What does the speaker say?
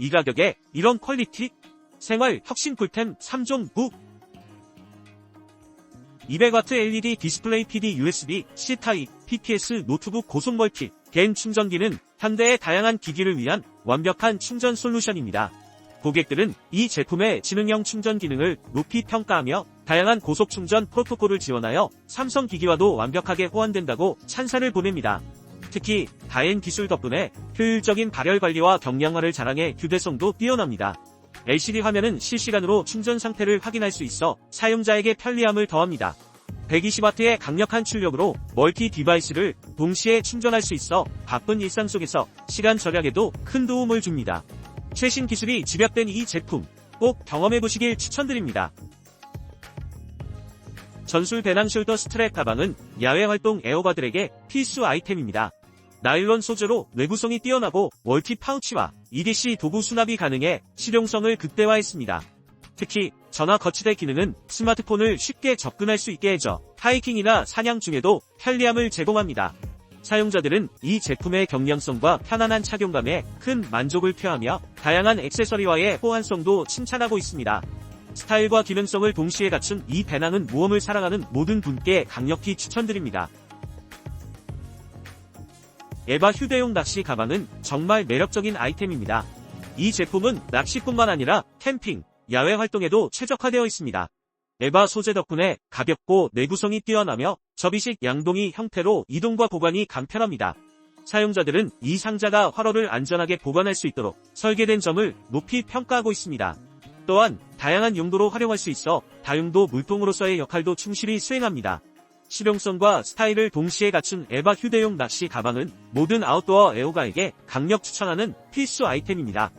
이 가격에 이런 퀄리티? 생활 혁신 꿀템 3종 무 200W LED 디스플레이 PD USB C 타입 PPS 노트북 고속 멀티 개인 충전기는 현대의 다양한 기기를 위한 완벽한 충전 솔루션입니다. 고객들은 이 제품의 지능형 충전 기능을 높이 평가하며 다양한 고속 충전 프로토콜을 지원하여 삼성 기기와도 완벽하게 호환된다고 찬사를 보냅니다. 특히 다행 기술 덕분에 효율적인 발열 관리와 경량화를 자랑해 휴대성도 뛰어납니다. LCD 화면은 실시간으로 충전 상태를 확인할 수 있어 사용자에게 편리함을 더합니다. 120W의 강력한 출력으로 멀티 디바이스를 동시에 충전할 수 있어 바쁜 일상 속에서 시간 절약에도 큰 도움을 줍니다. 최신 기술이 집약된 이 제품 꼭 경험해보시길 추천드립니다. 전술 배낭 숄더 스트랩 가방은 야외 활동 애호가들에게 필수 아이템입니다. 나일론 소재로 내구성이 뛰어나고 멀티 파우치와 EDC 도구 수납이 가능해 실용성을 극대화했습니다. 특히 전화 거치대 기능은 스마트폰을 쉽게 접근할 수 있게 해줘 하이킹이나 사냥 중에도 편리함을 제공합니다. 사용자들은 이 제품의 경량성과 편안한 착용감에 큰 만족을 표하며 다양한 액세서리와의 호환성도 칭찬하고 있습니다. 스타일과 기능성을 동시에 갖춘 이 배낭은 모험을 사랑하는 모든 분께 강력히 추천드립니다. 에바 휴대용 낚시 가방은 정말 매력적인 아이템입니다. 이 제품은 낚시뿐만 아니라 캠핑, 야외 활동에도 최적화되어 있습니다. 에바 소재 덕분에 가볍고 내구성이 뛰어나며 접이식 양동이 형태로 이동과 보관이 간편합니다. 사용자들은 이 상자가 화로를 안전하게 보관할 수 있도록 설계된 점을 높이 평가하고 있습니다. 또한 다양한 용도로 활용할 수 있어 다용도 물통으로서의 역할도 충실히 수행합니다. 실용성과 스타일을 동시에 갖춘 에바 휴대용 낚시 가방은 모든 아웃도어 애호가에게 강력 추천하는 필수 아이템입니다.